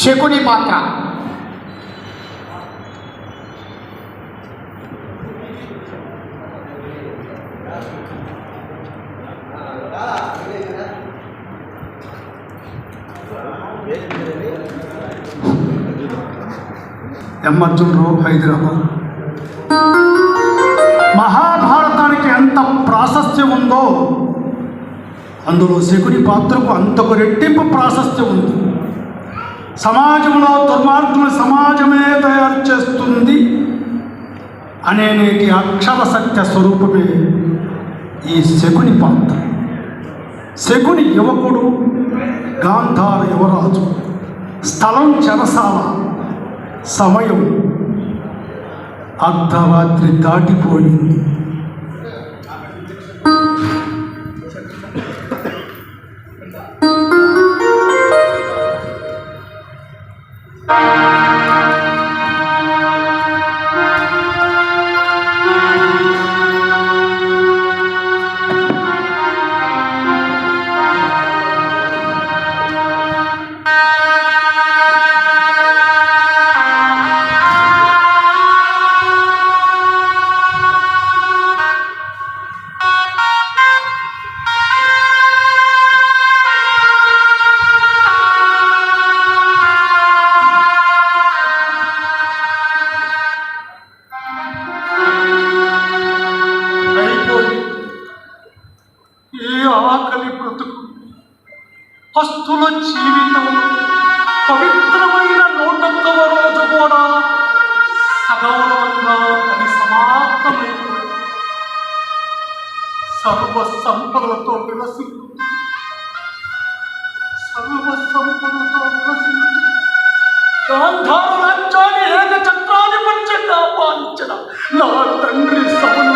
శకుని పాత్ర. ఎమ్మర్జునరావు హైదరాబాద్. మహాభారతానికి ఎంత ప్రాశస్త్యం ఉందో అందులో శకుని పాత్రకు అంతకు రెట్టింపు ప్రాశస్త్యం ఉంది. సమాజంలో దుర్మార్గులు సమాజమే తయారు చేస్తుంది అనే నేటి అక్షర సత్య స్వరూపమే ఈ శకుని పాత్ర. శకుని యువకుడు గాంధార యువరాజు స్థలం చెరసాల సమయం అర్ధరాత్రి దాటిపోయింది. జీవితం పవిత్రమైన నూటొక్కవ రోజు కూడా సగౌరవంగా పని సమాప్తమైపోయింది సర్వ సంపదలతో విలసి సర్వ సంపదలతో విలసి గాంధార రాజ్యాన్ని ఏక చక్రాధిపత్యంగా పాలించిన నా తండ్రి సభను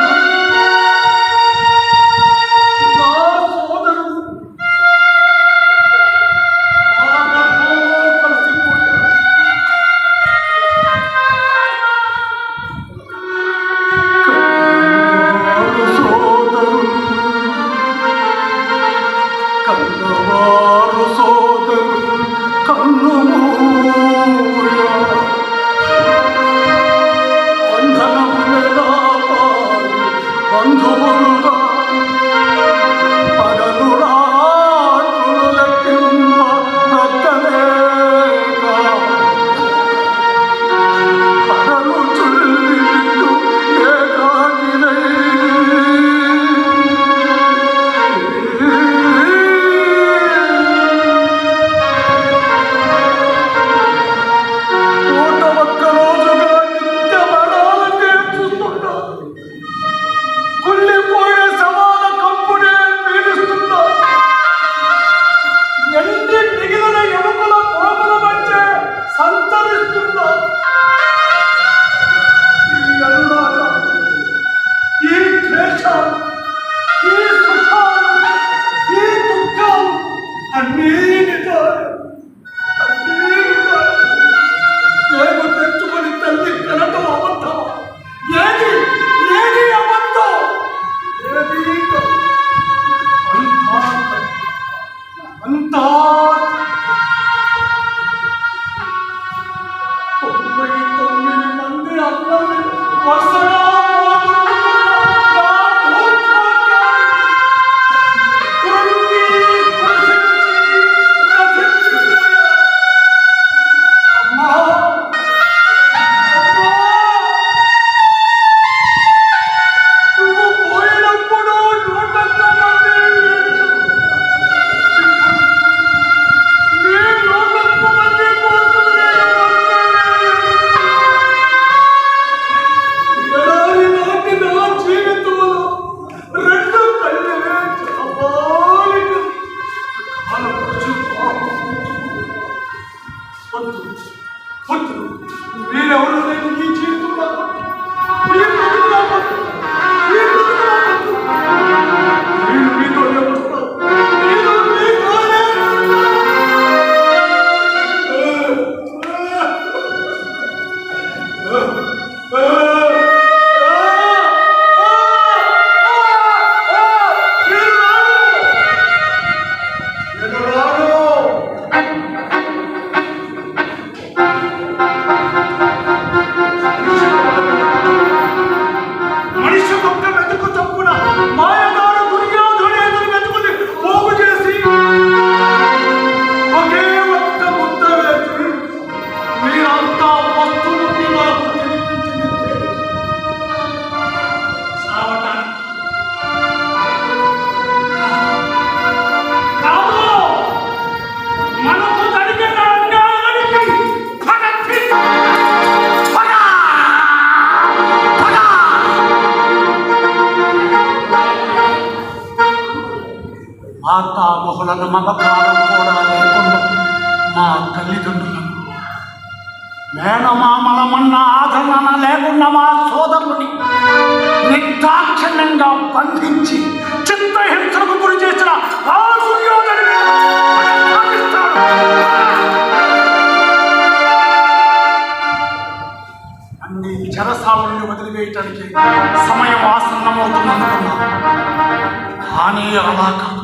వలన మమకారం కూడా లేకుండా మా తల్లిదండ్రులను మేనమామలమన్న ఆదరణ లేకుండా మా సోదరుని నిర్దాక్షిణ్యంగా బంధించి చిత్రహింసలకు గురి చేసిన ఆ దుర్యోధనుని అన్ని చెరసాలని వదిలివేయటానికి సమయం ఆసన్నమవుతుందనుకున్నా కానీ అలా కాదు.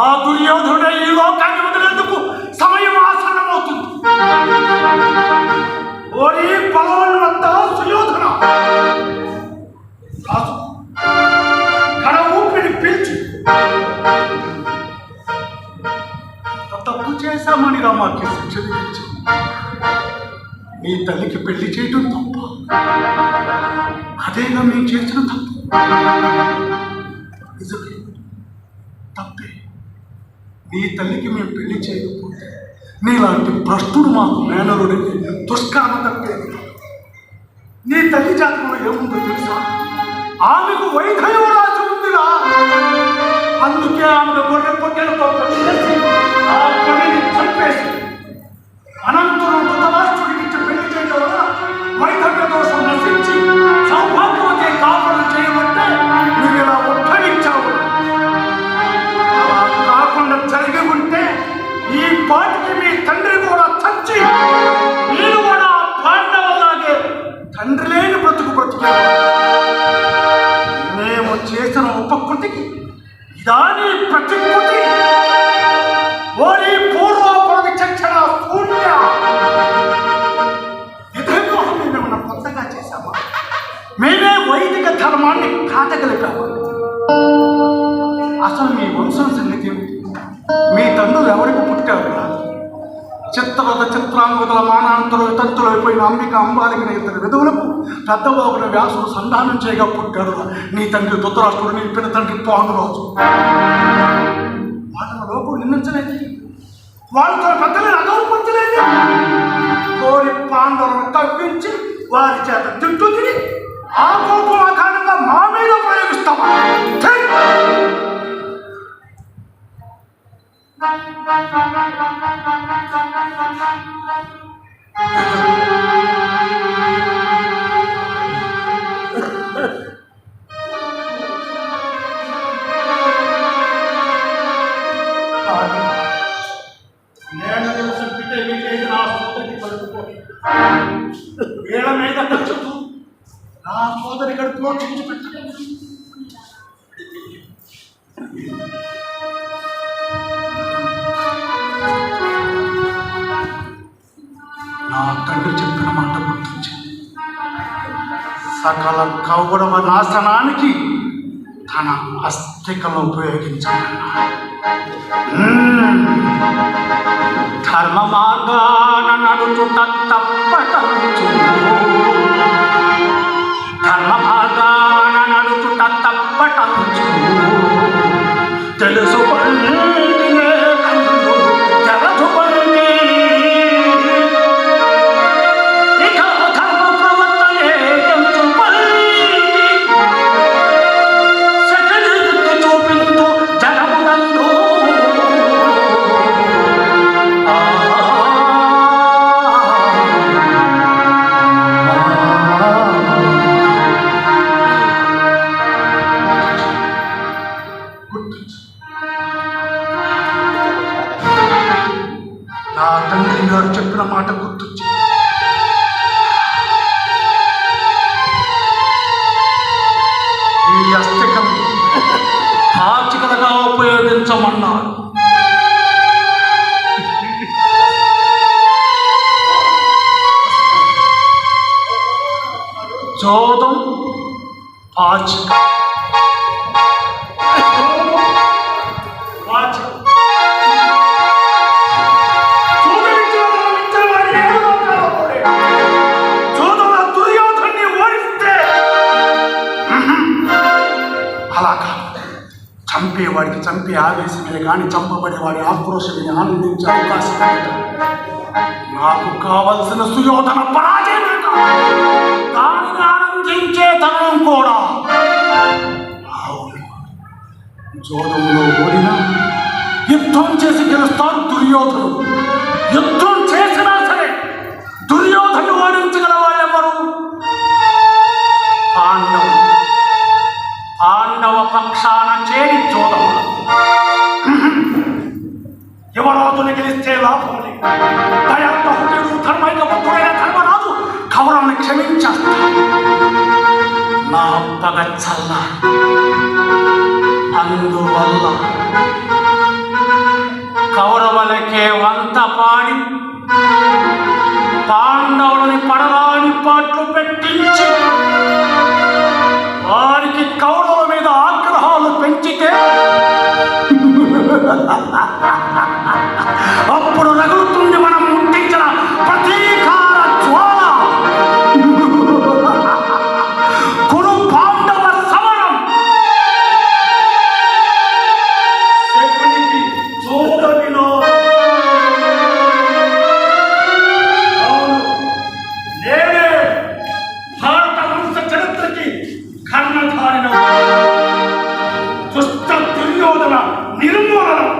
ఆ దుర్యోధనుడే ఈ లోకాన్ని వదిలేందుకు సమయం ఆసన్నమవుతుంది. ఓరి బలవన్నంత సుయోధన. రాజు కడ ఊపిరి పీల్చి. తప్పు చేశామని రామాకి శిక్ష విధించి. మీ తల్లికి పెళ్ళి చేయటం తప్ప అదేగా మేము చేసిన తప్పు? నీ తల్లికి మేము పెళ్ళి చేయకపోతే నీలాంటి భ్రష్టుడు మాకు మేనరుడికి దుష్కర్మ తప్పేది నీ తల్లి జాతకంలో ఏముందో తెలుసా? ఆమెకు వైధయం రాజు ఉందిరా. అందుకే ఆమె గొర్రె పొట్టెలతో చేసి చంపేసి అనంతరం కృతరాష్ట్రుడికి పెళ్ళి చేయడం వల్ల వైధవ్య దోషం ధర్మాన్ని అసలు మీ వంశం సంగతి మీ తండ్రులు ఎవరికి పుట్టారు? చిత్రరథ చిత్రాంగుతుల మానాంతరు వితంతులు అయిపోయిన అంబిక అంబాలికిన ఇద్దరు విధువులకు పెద్దవాగుల వ్యాసుడు సంధానం చేయగా పుట్టాడు. నీ తండ్రి ధృతరాష్ట్రుడు నీ పిన తండ్రి పాండురాజు వాళ్ళ లోపు నిందించలేదు. వాళ్ళతో పెద్దలు అగౌరపించలేదు కోరి పాండవులను తప్పించి వారి చేత తిట్టు తిని ఆ కోపం 마음에도 보내고 싶다 봐. 된! సకల కౌరవ నాశనానికి తన అస్థికను ఉపయోగించాలన్నాడు ధర్మ మార్గాన నడుచుట తప్పటంచు ఉపయోగించమన్నారు జోదం పాచిక పాచిక చంపేవాడికి చంపే ఆవేశమే కానీ చంపబడేవాడి ఆక్రోశమే ఆనందించే అవకాశం నాకు కావలసిన సుయోధన పరాజయమే దానిని ఆనందించే తనం కూడా. అవును. జోదంలో ఓడిన యుద్ధం చేసి గెలుస్తారు దుర్యోధనుడు. పగ అందువల్ల కౌరవులకే వంత పాడి పాండవులని పడరాని పాటలు పెట్టించి వారికి కౌరవుల మీద ఆగ్రహాలు పెంచితే நிர்மூலனம்